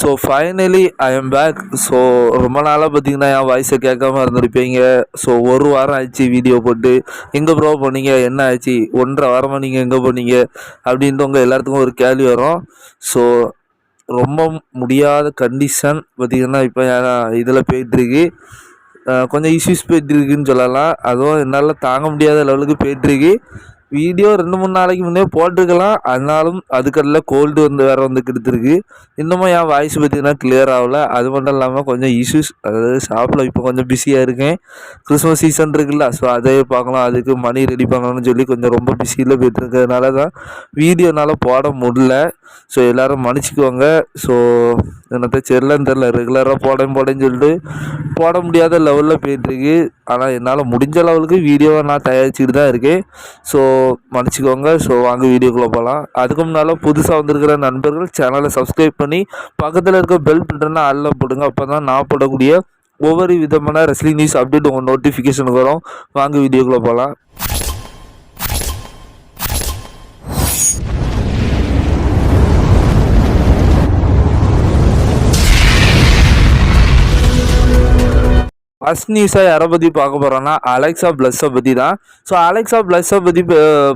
So finally I am back so ரொம்ப நாளாக பார்த்தீங்கன்னா என் வாய்ஸை கேட்காம இருந்திருப்பீங்க. ஸோ ஒரு வாரம் ஆயிடுச்சு வீடியோ போட்டு. எங்கே ப்ரோ போனீங்க? என்ன ஆச்சு? ஒன்றரை வாரமாக நீங்கள் எங்கே போனீங்க? அப்படின்ட்டு உங்கள் எல்லாத்துக்கும் ஒரு கேள்வி வரும். ஸோ ரொம்ப முடியாத கண்டிஷன் பார்த்திங்கன்னா இப்போ இதில் போயிட்டுருக்கு. கொஞ்சம் இஷ்யூஸ் போயிட்டுருக்குன்னு சொல்லலாம். அதுவும் என்னால் தாங்க முடியாத லெவலுக்கு போயிட்டுருக்கு. வீடியோ ரெண்டு மூணு நாளைக்கு முன்னே போட்டிருக்கலாம். அதனாலும் அதுக்கெல்லாம் கோல்டு வந்து வேறு வந்து கெடுத்துருக்கு. இன்னமும் என் வாய்ஸ் பார்த்திங்கன்னா கிளியர் ஆகல. அது மட்டும் இல்லாமல் கொஞ்சம் இஷ்யூஸ் அதாவது ஷாப்பில் இப்போ கொஞ்சம் பிஸியாக இருக்கேன். கிறிஸ்மஸ் சீசன் இருக்குல்ல ஸோ அதே பார்க்கலாம். அதுக்கு மணி ரெடி பண்ணணும்னு சொல்லி கொஞ்சம் ரொம்ப பிஸியில் போயிட்டுருக்கிறதுனால தான் வீடியோனால் போட முடியல. ஸோ எல்லோரும் மன்னிச்சிக்குவாங்க ஸோ என்னத்த சரிலன்னு தெரில ரெகுலராக போடேன் போடேன்னு சொல்லிட்டு போட முடியாத லெவலில் போயிட்டுருக்கு. ஆனால் என்னால் முடிஞ்ச அளவுக்கு வீடியோவை நான் தயாரிச்சுக்கிட்டு தான் இருக்கேன். ஸோ மன்னிச்சிக்கோங்க. ஸோ வாங்க வீடியோக்குள்ளே போகலாம் அதுக்கு முன்னால் புதுசாக வந்திருக்கிற நண்பர்கள் சேனலை சப்ஸ்கிரைப் பண்ணி பக்கத்தில் இருக்க பெல் பட்டனை அல்ல போடுங்க. அப்போ தான் நான் போடக்கூடிய ஒவ்வொரு விதமான ரெஸ்லிங் நியூஸ் அப்டேட் உங்கள் நோட்டிஃபிகேஷனுக்கு வரும். வாங்க வீடியோக்குள்ளே போகலாம் ஃபஸ்ட் நியூஸாக யாரை பற்றி பார்க்க போகிறோன்னா அலெக்ஸா ப்ளஸ்ஸை பற்றி தான். ஸோ அலெக்ஸா ப்ளஸ்ஸை பற்றி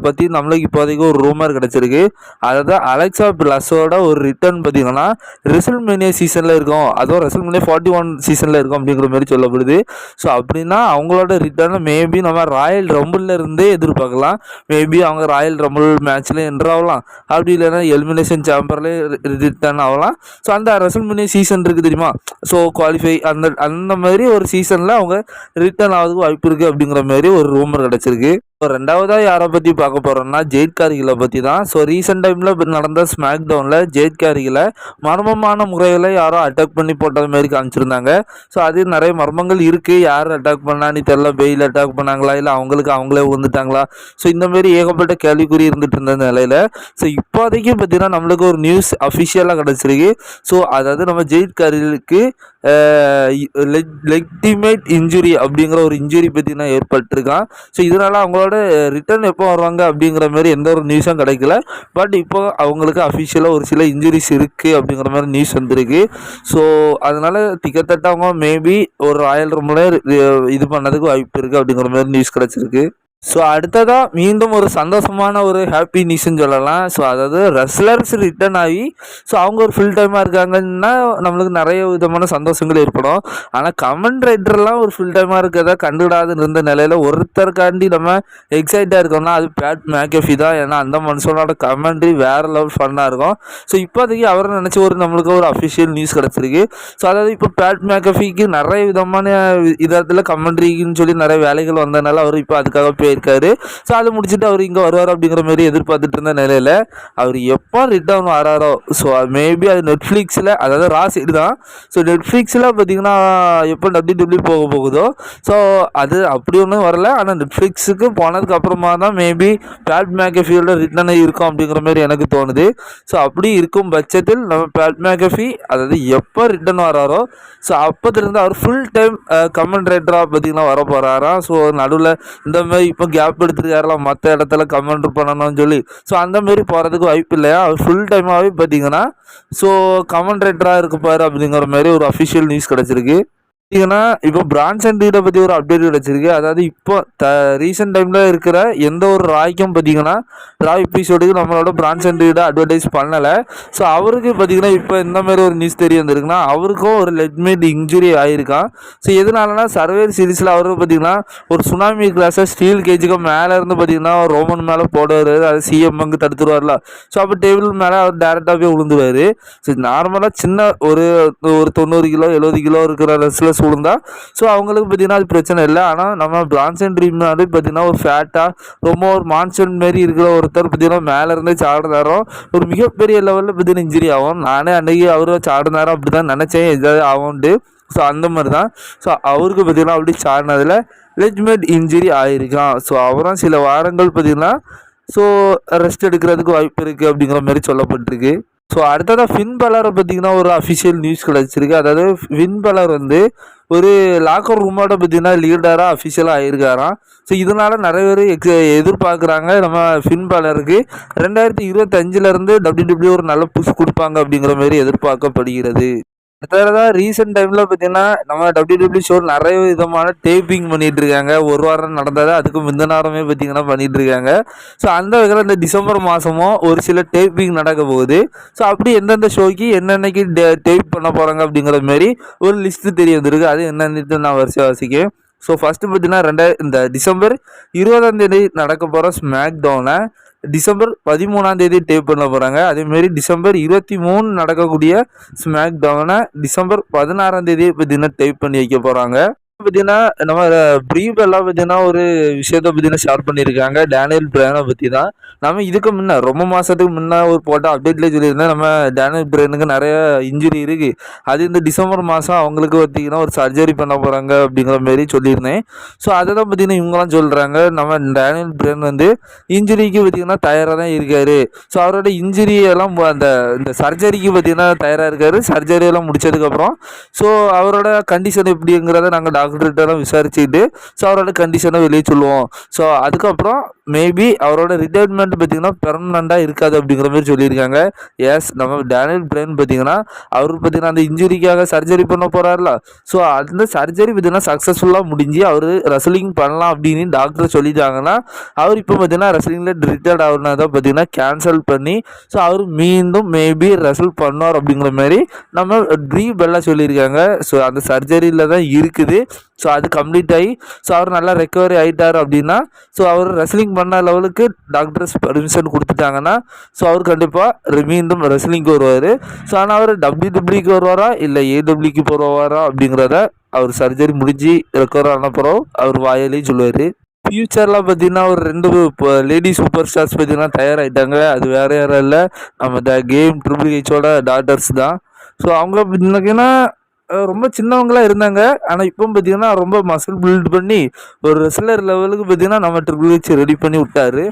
பற்றி நம்மளுக்கு இப்போதைக்கு ஒரு ரூமர் கிடச்சிருக்கு. அதாவது அலெக்ஸா ப்ளஸ்ஸோட ஒரு ரிட்டர்ன் பார்த்தீங்கன்னா ரெசல்மேனியா சீசனில் இருக்கும். அதுவும் ரெசல்மேனியா ஃபார்ட்டி ஒன் சீசனில் இருக்கும் அப்படிங்கிற மாதிரி சொல்லப்படுது. ஸோ அப்படின்னா அவங்களோட ரிட்டர்னை மேபி நம்ம ராயல் ரம்பிளில் இருந்தே எதிர்பார்க்கலாம். மேபி அவங்க ராயல் ரம்பிள் மேட்ச்சில் என்ட்ராகலாம் அப்படி இல்லைன்னா எலிமினேஷன் சாம்பர்லேயே ரிட்டர்ன் ஆகலாம். ஸோ அந்த ரெசல்மேனியா சீசன் இருக்குது தெரியுமா? ஸோ குவாலிஃபை அந்த அந்த மாதிரி ஒரு சீசன் சீசனில் அவங்க ரிட்டர்ன் ஆகிறதுக்கு வாய்ப்பு இருக்குது அப்படிங்கிற மாதிரி ஒரு ரூமர் கிடச்சிருக்கு. இப்போ ரெண்டாவதாக யாரை பற்றி பார்க்க போகிறோம்னா ஜெயிட் காரிகளை பற்றி தான். ஸோ ரீசெண்ட் டைமில் நடந்த ஸ்மாக் டவுனில் ஜெயிட் கார்கிலை மர்மமான முறையில் யாரோ அட்டாக் பண்ணி போட்டது மாதிரி காமிச்சிருந்தாங்க. ஸோ அது நிறைய மர்மங்கள் இருக்குது யார் அட்டாக் பண்ணான்னு தெரில பெயில் அட்டாக் பண்ணாங்களா இல்லை அவங்களுக்கு அவங்களே வந்துட்டாங்களா ஸோ இந்த மாதிரி ஏகப்பட்ட கேள்விக்குறி இருந்துட்டு இருந்த நிலையில் ஸோ இப்போதைக்கு பார்த்தீங்கன்னா நம்மளுக்கு ஒரு நியூஸ் அஃபிஷியலாக கிடச்சிருக்கு. ஸோ அதாவது நம்ம ஜெயிட் காரிகளுக்கு லெக்டிமேட் இன்ஜுரி அப்படிங்கிற ஒரு இன்ஜுரி பார்த்தீங்கன்னா ஏற்பட்டிருக்கான். ஸோ இதனால் அவங்களோட ரிட்டர்ன் எப்போ வருவாங்க அப்படிங்கிற மாதிரி எந்த ஒரு நியூஸும் கிடைக்கல. பட் இப்போ அவங்களுக்கு அஃபிஷியலாக ஒரு சில இன்ஜுரிஸ் இருக்குது அப்படிங்கிற மாதிரி நியூஸ் வந்திருக்கு. ஸோ அதனால் திக்கத்தட்ட அவங்க மேபி ஒரு ராயல் ரூமில் இது பண்ணதுக்கு வாய்ப்பு இருக்குது அப்படிங்கிற மாதிரி நியூஸ் கிடச்சிருக்கு. ஸோ அடுத்ததாக மீண்டும் ஒரு சந்தோஷமான ஒரு ஹாப்பி நியூஸ்ன்னு சொல்லலாம். ஸோ அதாவது ரெஸ்லர்ஸ் ரிட்டர்ன் ஆகி ஸோ அவங்க ஒரு ஃபுல் டைமாக இருக்காங்கன்னா நம்மளுக்கு நிறைய விதமான சந்தோஷங்கள் ஏற்படும். ஆனால் கமெண்ட் ரைட்டர்லாம் ஒரு ஃபுல் டைமாக இருக்கிறத கண்டுவிடாதுன்னு இருந்த நிலையில் ஒருத்தருக்காண்டி நம்ம எக்ஸைட்டாக இருக்கோம்னா அது பேட் மேக்கஃபி தான். ஏன்னா அந்த மனுஷனோட கமெண்ட்ரி வேறு லெவல் ஃபன்னாக இருக்கும். ஸோ இப்போதைக்கு அவரை நினச்சி ஒரு நம்மளுக்கு ஒரு அஃபிஷியல் நியூஸ் கிடச்சிருக்கு. ஸோ அதாவது இப்போ பேட் மேக்கஃபிக்கு நிறைய விதமான இதில் கமெண்ட்ரிக்குன்னு சொல்லி நிறைய வேலைகள் வந்ததுனால அவர் இப்போ அதுக்காக பே போயிருக்காரு ஸோ அதை முடிச்சுட்டு அவர் இங்கே வருவார் அப்படிங்கிற மாதிரி எதிர்பார்த்துட்டு இருந்த நிலையில் அவர் எப்போ ரிட்டர்ன் வராரோ ஸோ மேபி அது நெட்ஃப்ளிக்ஸில் அதாவது ரா தான். ஸோ நெட்ஃப்ளிக்ஸில் பார்த்தீங்கன்னா எப்போ டபிள்யூ டபிள்யூ போக போகுதோ ஸோ அது அப்படி ஒன்றும் வரல. ஆனால் நெட்ஃப்ளிக்ஸுக்கு போனதுக்கு அப்புறமா தான் மேபி பேட் மேக்கஃபியோட ரிட்டர்ன் இருக்கும் அப்படிங்கிற மாதிரி எனக்கு தோணுது. ஸோ அப்படி இருக்கும் பட்சத்தில் நம்ம பேட் மேக்கஃபி அதாவது எப்போ ரிட்டர்ன் வராரோ ஸோ அப்போதுலேருந்து அவர் ஃபுல் டைம் கமெண்ட் ரைட்டராக பார்த்தீங்கன்னா வர போகிறாராம் ஸோ நடுவில் இந்த மாதிரி இப்போ இப்போ கேப் எடுத்துருக்காருலாம் மற்ற இடத்துல கமெண்ட் பண்ணணும்னு சொல்லி. ஸோ அந்த மாரி போகிறதுக்கு வாய்ப்பு இல்லையா? அவர் ஃபுல் டைமாகவே பார்த்தீங்கன்னா ஸோ கமெண்ட் ரைட்டராக இருப்பார் அப்படிங்கிற மாதிரி ஒரு அஃபிஷியல் நியூஸ் கிடச்சிருக்கு. பார்த்தீங்கன்னா இப்போ பிரான்ச் அண்ட் பற்றி ஒரு அப்டேட் கிடச்சிருக்கு. அதாவது இப்போ த ரீசெண்ட் டைமில் இருக்கிற எந்த ஒரு ராய்க்கும் பார்த்தீங்கன்னா ராய் எபிசோடுக்கு நம்மளோட பிரான்ச் அண்ட் அட்வர்டைஸ் பண்ணலை. ஸோ அவருக்கு பார்த்தீங்கன்னா இப்போ இந்த மாதிரி ஒரு நியூஸ் தெரிய வந்திருக்குன்னா அவருக்கும் ஒரு லெட்மேட் இன்ஜுரி ஆகிருக்கான் ஸோ எதனாலனா சர்வேர் சீரீஸில் அவர் பார்த்தீங்கன்னா ஒரு சுனாமி கிளாஸை ஸ்டீல் கேஜுக்கு மேலே இருந்து பார்த்தீங்கன்னா ரோமன் மேலே போடுவார். அது சிஎம் அங்கே தடுத்துருவார்ல. ஸோ அப்போ டேபிள் மேலே அவர் டேரெக்டாகவே விழுந்துருவார் ஸோ நார்மலாக சின்ன ஒரு ஒரு தொண்ணூறு கிலோ எழுபது கிலோ இருக்கிற ரெஸ்லர்ஸ் விழுந்தா ஸோ அவங்களுக்கு பார்த்திங்கன்னா அது பிரச்சனை இல்லை. ஆனால் நம்ம பிரான்சன் ட்ரீம் வந்து பார்த்தீங்கன்னா ஒரு ஃபேட்டாக ரொம்ப ஒரு மான்சன் மாரி இருக்கிற ஒருத்தர் பார்த்தீங்கன்னா மேலே இருந்தே சாடுறாரும் ஒரு மிகப்பெரிய லெவலில் பார்த்தீங்கன்னா இன்ஜுரி ஆகும். நானே அன்றைக்கி அவர் சாடுனாரோ அப்படி தான் நினச்சேன். எதாவது ஆகும்ட்டு ஸோ அந்த மாதிரி தான் ஸோ அவருக்கு பார்த்தீங்கன்னா அப்படி சாடினதில் லெஜ்மெண்ட் இன்ஜுரி ஆகிருக்கான் ஸோ அவரும் சில வாரங்கள் பார்த்திங்கன்னா ஸோ ரெஸ்ட் எடுக்கிறதுக்கு வாய்ப்பு இருக்குது அப்படிங்கிற மாதிரி சொல்லப்பட்டிருக்கு. ஸோ அடுத்ததாக ஃபின் பலரை பார்த்தீங்கன்னா ஒரு அஃபிஷியல் நியூஸ் கிடச்சிருக்கு. அதாவது ஃபின் பலர் வந்து ஒரு லாக்கர் ரூமோட பார்த்தீங்கன்னா லீடராக அஃபிஷியலாக ஆயிருக்காராம். ஸோ இதனால் நிறைய பேர் எக் எதிர்பார்க்குறாங்க நம்ம ஃபின் பலருக்கு ரெண்டாயிரத்தி இருபத்தஞ்சிலேருந்து டபிள்யூ டபிள்யூ ஒரு நல்ல புஷ் கொடுப்பாங்க அப்படிங்கிற மாதிரி எதிர்பார்க்கப்படுகிறது. தான் ரீசெண்ட் டைமில் பார்த்தீங்கன்னா நம்ம டபிள்யூ டபிள்யூ ஷோ நிறைய விதமான டேப்பிங் பண்ணிட்டு இருக்காங்க ஒரு வாரம் நடந்ததை அதுக்கு முந்தின வாரமே பார்த்தீங்கன்னா பண்ணிட்டு இருக்காங்க ஸோ அந்த வகையில் இந்த டிசம்பர் மாதமும் ஒரு சில டேப்பிங் நடக்க போகுது. ஸோ அப்படி எந்தெந்த ஷோக்கு என்னென்னக்கு டேப் பண்ண போகிறாங்க அப்படிங்கிற மாதிரி ஒரு லிஸ்ட்டு தெரிய வந்திருக்கு. அது என்னென்னு நான் வரிசை வாசிக்கேன் ஸோ ஃபஸ்ட்டு பார்த்தீங்கன்னா ரெண்டாயிரம் இந்த டிசம்பர் இருபதாம் தேதி நடக்க போகிற ஸ்மாக் டவுனை டிசம்பர் பதிமூணாம் தேதி டேப் பண்ண போகிறாங்க அதேமாரி டிசம்பர் இருபத்தி மூணு நடக்கக்கூடிய ஸ்மாக் டவுனை டிசம்பர் பதினாறாம் தேதி பார்த்தீங்கன்னா டேப் பண்ணி வைக்க போகிறாங்க பார்த்தீங்கன்னா நம்ம ப்ரீஃப் எல்லாம் பார்த்தீங்கன்னா ஒரு விஷயத்த பார்த்தீங்கன்னா ஷேர் பண்ணியிருக்காங்க டேனியல் பிரேனை பற்றி தான் நம்ம இதுக்கு முன்னே ரொம்ப மாதத்துக்கு முன்னே ஒரு போட்ட அப்டேட்லேயே சொல்லியிருந்தேன். நம்ம டேனியல் பிரேனுக்கு நிறைய இன்ஜுரி இருக்குது அது இந்த டிசம்பர் மாதம் அவங்களுக்கு பார்த்தீங்கன்னா ஒரு சர்ஜரி பண்ண போகிறாங்க அப்படிங்கிற மாரி சொல்லியிருந்தேன். ஸோ அதை தான் பார்த்தீங்கன்னா இவங்களாம் சொல்கிறாங்க நம்ம டேனியல் பிரான் வந்து இன்ஜுரிக்கு பார்த்தீங்கன்னா தயாராக தான் இருக்கார். ஸோ அவரோட இன்ஜுரியெல்லாம் அந்த இந்த சர்ஜரிக்கு பார்த்தீங்கன்னா தயாராக இருக்கார். சர்ஜரி எல்லாம் முடிச்சதுக்கப்புறம் ஸோ அவரோட கண்டிஷன் எப்படிங்கிறத நாங்கள் டாக்டர் டாக்டர்கிட்டலாம் விசாரிச்சுட்டு ஸோ அவரோட கண்டிஷனை வெளியே சொல்லுவோம். ஸோ அதுக்கப்புறம் மேபி அவரோட ரிட்டையர்மெண்ட் பார்த்தீங்கன்னா பெர்மனண்ட்டாக இருக்காது அப்படிங்கிற மாதிரி சொல்லியிருக்காங்க. எஸ் நம்ம டேனியல் பிரெயின் பார்த்தீங்கன்னா அவர் பார்த்தீங்கன்னா அந்த இன்ஜுரிக்காக சர்ஜரி பண்ண போகிறாருல ஸோ அந்த சர்ஜரி பார்த்தீங்கன்னா சக்ஸஸ்ஃபுல்லாக முடிஞ்சு அவர் ரெஸ்லிங் பண்ணலாம் அப்படின்னு டாக்டர் சொல்லிட்டாங்கன்னா அவர் இப்போ பார்த்தீங்கன்னா ரெஸ்லிங்கில் ரிட்டையர்ட் ஆகுனதை பார்த்தீங்கன்னா கேன்சல் பண்ணி ஸோ அவர் மீண்டும் மேபி ரெசல் பண்ணுவார் அப்படிங்கிற மாதிரி நம்ம ட்ரீ எல்லாம் சொல்லியிருக்காங்க. ஸோ அந்த சர்ஜரியில் தான் இருக்குது. ஸோ அது கம்ப்ளீட் ஆகி ஸோ அவர் நல்லா ரெக்கவரி ஆகிட்டார் அப்படின்னா ஸோ அவர் ரெஸ்லிங் பண்ண லெவலுக்கு டாக்டர்ஸ் பர்மிஷன் கொடுத்துட்டாங்கன்னா ஸோ அவர் கண்டிப்பாக மீண்டும் ரெஸ்லிங்க்கு வருவார். ஸோ ஆனால் அவர் டபிள்யூ டபிள்யூக்கு வருவாரா இல்லை ஏடபிள்யூக்கு போகிறவாரா அப்படிங்கிறத அவர் சர்ஜரி முடிஞ்சு ரெக்கவர் ஆன அவர் வாயிலையும் சொல்லுவார். ஃப்யூச்சரில் பார்த்தீங்கன்னா ஒரு ரெண்டு இப்போ லேடி சூப்பர் ஸ்டார்ஸ் பார்த்தீங்கன்னா தயாராகிட்டாங்க அது வேறு யாரும் இல்லை. நம்ம த கேம் ட்ரிபிள் ஹெச்சோட டாட்டர்ஸ் தான். ஸோ அவங்க பார்த்தீங்கன்னா ரொம்ப சின்னவங்களாக இருந்தாங்க. ஆனால் இப்போ பார்த்தீங்கன்னா ரொம்ப மசில் பில்ட் பண்ணி ஒரு ரெஸ்லர் லெவலுக்கு பார்த்தீங்கன்னா நம்ம ட்ரிபிள் ஹெச் ரெடி பண்ணி விட்டாரு.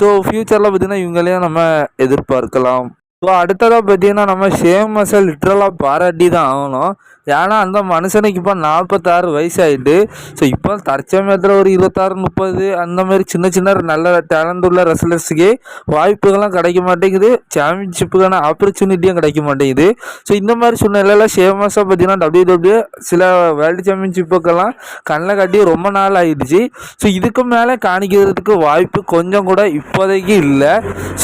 ஸோ ஃப்யூச்சரில் பார்த்தீங்கன்னா இவங்களையும் நம்ம எதிர்பார்க்கலாம். ஸோ அடுத்ததாக பார்த்தீங்கன்னா நம்ம ஷேமஸை லிட்ரலாக பாராட்டி தான் ஆகணும். ஏன்னா அந்த மனுஷனுக்கு இப்போ நாற்பத்தாறு வயசாயிட்டு ஸோ இப்போ தற்சமயத்தில் ஒரு இருபத்தாறு முப்பது அந்த மாதிரி சின்ன சின்ன நல்ல டேலண்ட் உள்ள ரெஸ்லர்ஸுக்கு வாய்ப்புகள்லாம் கிடைக்க மாட்டேங்குது. சாம்பியன்ஷிப்புக்கான ஆப்பர்ச்சுனிட்டியும் கிடைக்க மாட்டேங்குது. ஸோ இந்த மாதிரி சூழ்நிலையில் ஷேமஸாக பார்த்தீங்கன்னா டபிள்யூ டபிள்யூ சில வேர்ல்டு சாம்பியன்ஷிப்புக்கெல்லாம் கண்ணில் கட்டி ரொம்ப நாள் ஆகிடுச்சு ஸோ இதுக்கு மேலே காணிக்கிறதுக்கு வாய்ப்பு கொஞ்சம் கூட இப்போதைக்கு இல்லை.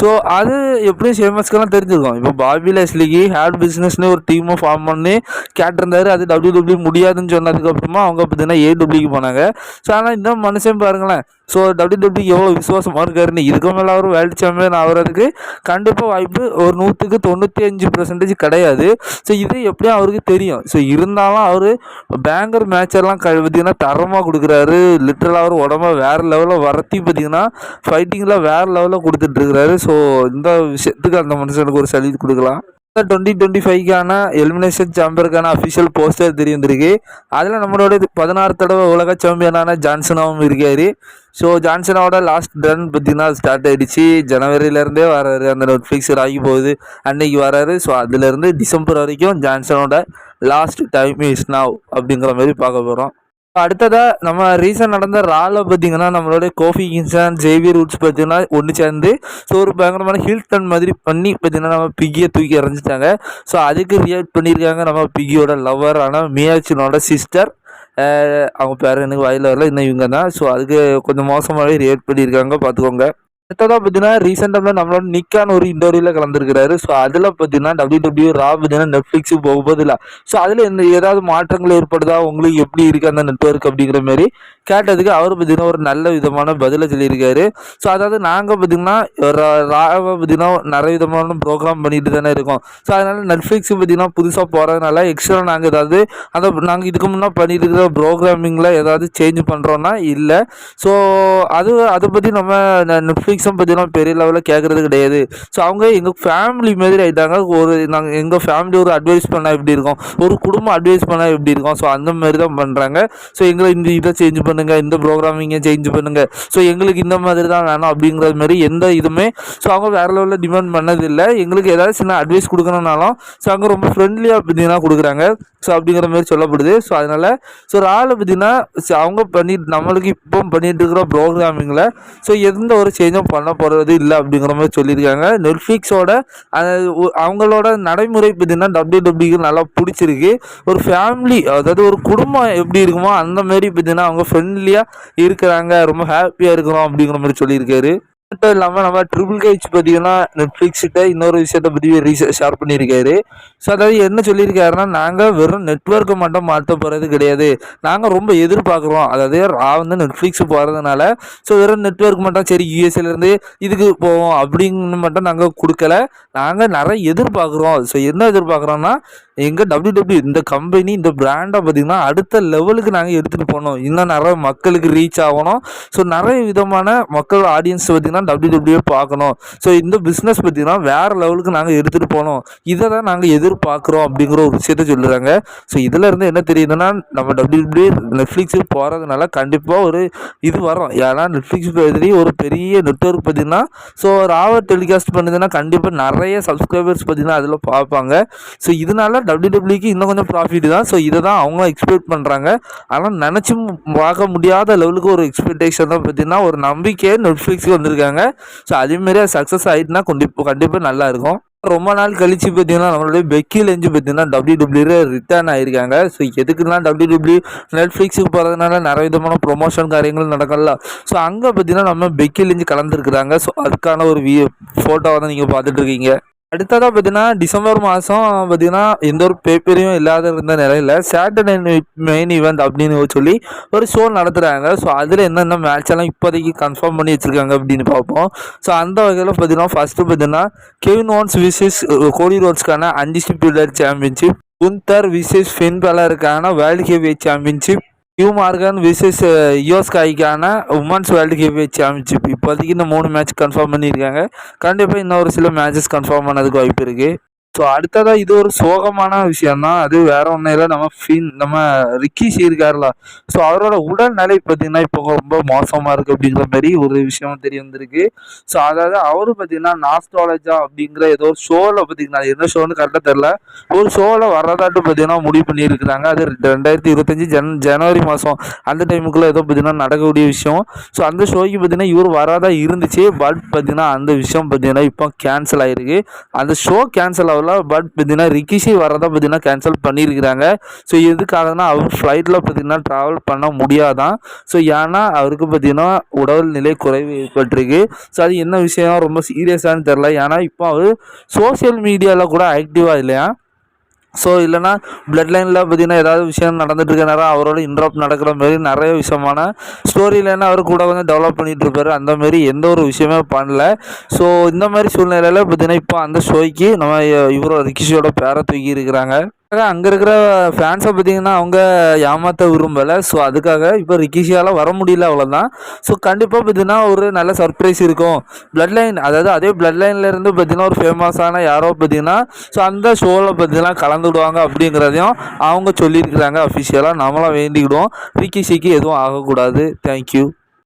ஸோ அது எப்படியும் ஷேமஸ்க்கெல்லாம் தெரிஞ்சிருக்கும் இப்போ பாபி லெஸ்லிக்கு ஹேட் பிஸ்னஸ்னு ஒரு டீமை ஃபார்ம் பண்ணி கேட்டிருந்தாரு. அது டபிள்யூ டபிள்யூ முடியாதுன்னு சொன்னதுக்கப்புறமா அவங்க பார்த்தீங்கன்னா ஏடபிள்யூக்கு போனாங்க. ஸோ ஆனால் இந்த மனுஷன் பாருங்களேன். ஸோ டபிள்யூ டபிள்யூ எவ்வளோ விசுவாசமாக இருக்காருன்னு. இதுக்கு மேலே அவர் வேர்ல்டு சாம்பியன் ஆகிறதுக்கு கண்டிப்பாக வாய்ப்பு ஒரு நூற்றுக்கு தொண்ணூற்றி அஞ்சு பர்சன்டேஜ் கிடையாது. ஸோ இது எப்படியும் அவருக்கு தெரியும். ஸோ இருந்தாலும் அவர் பேங்கர் மேட்செல்லாம் க பார்த்தீங்கன்னா தரமாக கொடுக்குறாரு. லிட்டரலாக அவர் உடம்ப வேறு லெவலில் வரத்தி பார்த்தீங்கன்னா ஃபைட்டிங்கில் வேறு லெவலில் கொடுத்துட்ருக்கிறாரு ஸோ இந்த விஷயத்துக்கு அந்த மனுஷனுக்கு ஒரு சல்யூட் கொடுக்கலாம். டுவெண்ட்டி டுவெண்ட்டி ஃபைவ்க்கான எலிமினேஷன் சாம்பியருக்கான அஃபிஷியல் போஸ்டர் தெரிய வந்திருக்கு. அதில் நம்மளோட இது பதினாறு தடவை உலக சாம்பியனான ஜான்சனாவும் இருக்கார். ஸோ ஜான்சனாவோட லாஸ்ட் ரன் பார்த்தீங்கன்னா ஸ்டார்ட் ஆகிடுச்சு ஜனவரியிலேருந்தே வராரு அந்த நெட்ஃப்ளிக்ஸ் ஆகி போகுது. அன்னைக்கு வராரு ஸோ அதுலேருந்து டிசம்பர் வரைக்கும் ஜான்சனோட லாஸ்ட் டைம் இஸ் நாவ் அப்படிங்கிற மாதிரி பார்க்க போகிறோம் அடுத்ததாக நம்ம ரீசெண்ட் நடந்த ரால பார்த்தீங்கன்னா நம்மளோட கோஃபி கின்சன் ஜேவியர் ரூட்ஸ் பார்த்தீங்கன்னா ஒன்று சேர்ந்து ஸோ ஒரு பயங்கரமான ஹில் டன் மாதிரி பண்ணி பார்த்தீங்கன்னா நம்ம பிக்கியை தூக்கி எறிஞ்சிட்டாங்க. ஸோ அதுக்கு ரியாக்ட் பண்ணியிருக்காங்க நம்ம பிக்கியோட லவர் ஆனால் மியாச்சினோட சிஸ்டர் அவங்க பேர் எனக்கு வாயில் வரல இன்னும் இவங்க தான் ஸோ அதுக்கு கொஞ்சம் மோசமாகவே ரியாக்ட் பண்ணியிருக்காங்க பார்த்துக்கோங்க அடுத்ததாக பார்த்தீங்கன்னா ரீசெண்டாக நம்மளோட நிக்கான் ஒரு இன்டர்வியூவில் கலந்துருக்கிறாரு. ஸோ அதில் பார்த்தீங்கன்னா டபிள்யூ டபிள்யூ ரா பார்த்தீங்கன்னா நெட்ஃப்ளிக்ஸுக்கு போகும்போது இல்லை. ஸோ அதில் எந்த ஏதாவது மாற்றங்கள் ஏற்படுதா? உங்களுக்கு எப்படி இருக்குது அந்த நெட்ஒர்க் அப்படிங்கிற மாதிரி கேட்டதுக்கு அவர் பார்த்தீங்கன்னா ஒரு நல்ல விதமான பதிலை சொல்லியிருக்காரு. ஸோ அதாவது நாங்கள் பார்த்தீங்கன்னா ராவை பார்த்தீங்கன்னா நிறைய விதமான ப்ரோக்ராம் பண்ணிட்டு தானே இருக்கோம். ஸோ அதனால் நெட்ஃப்ளிக்ஸ் பார்த்தீங்கன்னா புதுசாக போகிறதுனால எக்ஸ்ட்ரா நாங்கள் ஏதாவது அந்த நாங்கள் இதுக்கு முன்னே பண்ணிட்டு இருக்கிற ப்ரோக்ராமிங்கில் ஏதாவது சேஞ்ச் பண்ணுறோன்னா இல்லை. ஸோ அது அதை பற்றி நம்ம நெட்ஃப்ளிக்ஸ் பைசம் பற்றிலாம் பெரிய லெவலில் கேட்குறது கிடையாது. ஸோ அவங்க எங்கள் ஃபேமிலி மாதிரி ஆகிட்டாங்க ஒரு நாங்கள் எங்கள் ஃபேமிலி ஒரு அட்வைஸ் பண்ணால் எப்படி இருக்கும்? ஒரு குடும்பம் அட்வைஸ் பண்ணால் எப்படி இருக்கும்? ஸோ அந்த மாதிரி தான் பண்ணுறாங்க ஸோ எங்களை இந்த இதை சேஞ்ச் பண்ணுங்கள் இந்த ப்ரோக்ராமிங்கை சேஞ்ச் பண்ணுங்கள் ஸோ எங்களுக்கு இந்த மாதிரி தான் வேணும் அப்படிங்கிற மாதிரி எந்த இதுவுமே ஸோ அவங்க வேறு லெவலில் டிமாண்ட் பண்ணதில்லை. எங்களுக்கு ஏதாவது சின்ன அட்வைஸ் கொடுக்கணுன்னாலும் ஸோ அவங்க ரொம்ப ஃப்ரெண்ட்லியாக பார்த்தீங்கன்னா கொடுக்குறாங்க. ஸோ அப்படிங்கிற மாதிரி சொல்லப்படுது. ஸோ அதனால் ஸோ ஒரு ஆளை பார்த்தீங்கன்னா ஸோ அவங்க பண்ணி நம்மளுக்கு இப்போ பண்ணிட்டு இருக்கிற ப்ரோக்ராமிங்கில் ஸோ எந்த ஒரு சேஞ்சும் பண்ண போகிறது இல்லை அப்படிங்கிற மாதிரி சொல்லியிருக்காங்க. நெட்ஃப்ளிக்ஸோட அவங்களோட நடைமுறை பார்த்தீங்கன்னா டபிள்யூ டபிள்யூக்கு நல்லா பிடிச்சிருக்கு. ஒரு ஃபேமிலி அதாவது ஒரு குடும்பம் எப்படி இருக்குமோ அந்த மாதிரி பார்த்தீங்கன்னா அவங்க ஃப்ரெண்ட்லியாக இருக்கிறாங்க. ரொம்ப ஹாப்பியாக இருக்கிறோம் அப்படிங்கிற மாதிரி சொல்லியிருக்காரு. மட்டும் இல்லாமல் நம்ம ட்ரிபிள் கேச் பார்த்தீங்கன்னா நெட்ஃப்ளிக்ஸ்கிட்ட இன்னொரு விஷயத்தை பற்றி ரீசர்ச் ஷேர் பண்ணியிருக்காரு. ஸோ அதாவது என்ன சொல்லியிருக்காருன்னா நாங்கள் வெறும் நெட்ஒர்க்கை மட்டும் மாற்ற போகிறது கிடையாது. நாங்கள் ரொம்ப எதிர்பார்க்குறோம். அதாவது ரா வந்து நெட்ஃப்ளிக்ஸ் போகிறதுனால ஸோ வெறும் நெட்ஒர்க் மட்டும் சரி யூஎஸ்ஏலேருந்து இதுக்கு போவோம் அப்படின்னு மட்டும் நாங்கள் கொடுக்கல. நாங்கள் நிறைய எதிர்பார்க்குறோம். ஸோ என்ன எதிர்பார்க்குறோன்னா எங்கள் டபிள்யூ டபிள்யூ இந்த கம்பெனி இந்த பிராண்டை பார்த்திங்கன்னா அடுத்த லெவலுக்கு நாங்கள் எடுத்துகிட்டு போகணும். இன்னும் நிறைய மக்களுக்கு ரீச் ஆகணும். ஸோ நிறைய விதமான மக்கள் ஆடியன்ஸ் பார்த்திங்கன்னா டபிள்யூ டபிள்யூ பார்க்கணும். ஸோ இந்த பிஸ்னஸ் பார்த்தீங்கன்னா வேறு லெவலுக்கு நாங்கள் எடுத்துகிட்டு போகணும். இதை தான் நாங்கள் எதிர்பார்க்குறோம் அப்படிங்கிற ஒரு விஷயத்த சொல்லுறாங்க. ஸோ இதில் இருந்து என்ன தெரியுதுன்னா நம்ம டபிள்யூ டபிள்யூ நெட்ஃப்ளிக்ஸுக்கு போகிறதுனால கண்டிப்பாக ஒரு இது வரும். ஏன்னா நெட்ஃப்ளிக்ஸ் பற்றி ஒரு பெரிய நெட்ஒர்க் பார்த்தீங்கன்னா ஸோ ராவர் டெலிகாஸ்ட் பண்ணுதுன்னா கண்டிப்பாக நிறைய சப்ஸ்கிரைபர்ஸ் பார்த்தீங்கன்னா அதில் பார்ப்பாங்க. ஸோ இதனால டபிள்யூடபிள்யூக்கு இன்னும் கொஞ்சம் ப்ராஃபிட் தான். ஸோ இதை தான் அவங்க எக்ஸ்பெக்ட் பண்ணுறாங்க ஆனால் நினச்சி பார்க்க முடியாத லெவலுக்கு ஒரு எக்ஸ்பெக்டேஷன் தான் பார்த்தீங்கன்னா ஒரு நம்பிக்கையே நெட்ஃப்ளிக்ஸுக்கு வந்திருக்காங்க. ஸோ அதேமாரி சக்ஸஸ் ஆகிட்டுனா கண்டிப்பாக கண்டிப்பாக நல்லா இருக்கும். ரொம்ப நாள் கழிச்சு பார்த்தீங்கன்னா நம்மளுடைய பெக்கி லெஞ்சு பார்த்தீங்கன்னா டபிள்யூ டபிள்யூ ரிட்டர்ன் ஆயிருக்காங்க. ஸோ எதுக்குன்னா டபிள்யூ டபிள்யூ நெட்ஃப்ளிக்ஸுக்கு போகிறதுனால நிறைய விதமான ப்ரொமோஷன் காரியங்கள் நடக்கல. ஸோ அங்கே பார்த்தீங்கன்னா நம்ம பெக்கி லெஞ்சு கலந்துருக்குறாங்க. ஸோ அதுக்கான ஒரு வி ஃபோட்டோவை தான் நீங்கள் பார்த்துட்ருக்கீங்க அடுத்ததாக பார்த்தீங்கன்னா டிசம்பர் மாதம் பார்த்தீங்கன்னா எந்த ஒரு பேப்பரையும் இல்லாத இருந்த நிலையில் சாட்டர்டே மெயின் ஈவெண்ட் அப்படின்னு சொல்லி ஒரு ஷோ நடத்துகிறாங்க ஸோ அதில் என்னென்ன மேட்ச் எல்லாம் இப்போதைக்கு கன்ஃபார்ம் பண்ணி வச்சுருக்காங்க அப்படின்னு பார்ப்போம். ஸோ அந்த வகையில் பார்த்தீங்கன்னா ஃபஸ்ட்டு பார்த்தீங்கன்னா Kevin Owens versus Cody ரோட்ஸ்க்கான undisputed championship Gunther versus Finn பெலருக்கான world heavy championship நியூ மார்கன் விசஸ் யோஸ்காய்க்கான உமன்ஸ் வேர்ல்டு ஹெவிவேட் சாம்பியன்ஷிப் இப்போதைக்கு இந்த மூணு மேட்ச் கன்ஃபார்ம் பண்ணியிருக்காங்க. கண்டிப்பாக இன்னும் ஒரு சில மேட்சஸ் கன்ஃபார்ம் பண்ணதுக்கு வாய்ப்பு இருக்குது ஸோ அடுத்ததாக இது ஒரு சோகமான விஷயம் தான் அது வேற ஒன்றும் இல்லை. நம்ம ஃபீல் நம்ம ரிக்கி இருக்கார்ல ஸோ அவரோட உடல்நிலை பார்த்தீங்கன்னா இப்போ ரொம்ப மோசமாக இருக்குது அப்படிங்கிற மாதிரி ஒரு விஷயம் தெரிய வந்திருக்கு. ஸோ அதாவது அவர் பார்த்தீங்கன்னா நாஸ்ட்ராலஜா அப்படிங்கிற ஏதோ ஒரு ஷோவில் பார்த்தீங்கன்னா என்ன ஷோன்னு கரெக்டாக தெரில ஒரு ஷோவில் வர்றதாட்டு பார்த்தீங்கன்னா முடிவு பண்ணியிருக்கிறாங்க. அது ரெண்டாயிரத்தி இருபத்தஞ்சி ஜன் ஜனவரி மாதம் அந்த டைமுக்குள்ளே ஏதோ பார்த்தீங்கன்னா நடக்கக்கூடிய விஷயம். ஸோ அந்த ஷோக்கு பார்த்தீங்கன்னா இவர் வராதா இருந்துச்சு. பட் பார்த்தீங்கன்னா அந்த விஷயம் பார்த்தீங்கன்னா இப்போ கேன்சல் ஆகிருக்கு அந்த ஷோ கேன்சல் தேவையில்ல பட் பார்த்தீங்கன்னா ரிக்கிஷி வரதான் பார்த்தீங்கன்னா கேன்சல் பண்ணியிருக்கிறாங்க ஸோ எதுக்காகனா அவர் ஃப்ளைட்டில் பார்த்தீங்கன்னா ட்ராவல் பண்ண முடியாதான். ஸோ ஏன்னா அவருக்கு பார்த்தீங்கன்னா உடல் நிலை குறைவு ஏற்பட்டிருக்கு ஸோ அது என்ன விஷயம்? ரொம்ப சீரியஸானு தெரில ஏன்னா இப்போ அவர் சோசியல் மீடியாவில் கூட ஆக்டிவாக இல்லையா? ஸோ இல்லைனா பிளட் லைனில் பார்த்தீங்கன்னா ஏதாவது விஷயம் நடந்துட்டு நேரம் அவரோட இன்ட்ராப் நடக்கிற மாதிரி நிறைய விஷயமான ஸ்டோரி லைனை அவர் கூட கொஞ்சம் டெவலப் பண்ணிகிட்டு இருப்பார் அந்தமாரி எந்த ஒரு விஷயமே பண்ணல. ஸோ இந்த மாதிரி சூழ்நிலையில் பார்த்தீங்கன்னா இப்போ அந்த ஷோய்க்கு நம்ம இவரோட ரிக்கிஷியோட பேரை தூக்கி இருக்கிறாங்க. அங்கே இருக்கிற ஃபேன்ஸை பார்த்தீங்கன்னா அவங்க ஏமாற்ற விரும்பலை. ஸோ அதுக்காக இப்போ ரிக்கிஷியால் வர முடியல அவ்வளோதான் ஸோ கண்டிப்பாக பார்த்தீங்கன்னா ஒரு நல்ல சர்ப்ரைஸ் இருக்கும். பிளட் லைன் அதாவது அதே பிளட் லைன்லேருந்து பார்த்தீங்கன்னா ஒரு ஃபேமஸான யாரோ பார்த்தீங்கன்னா ஸோ அந்த ஷோவில் பார்த்தீங்கன்னா கலந்துடுவாங்க அப்படிங்கிறதையும் அவங்க சொல்லியிருக்கிறாங்க அஃபிஷியலாக நம்மளாம் வேண்டிக்கிடுவோம். ரிக்கிஷிக்கு எதுவும் ஆகக்கூடாது. தேங்க்யூ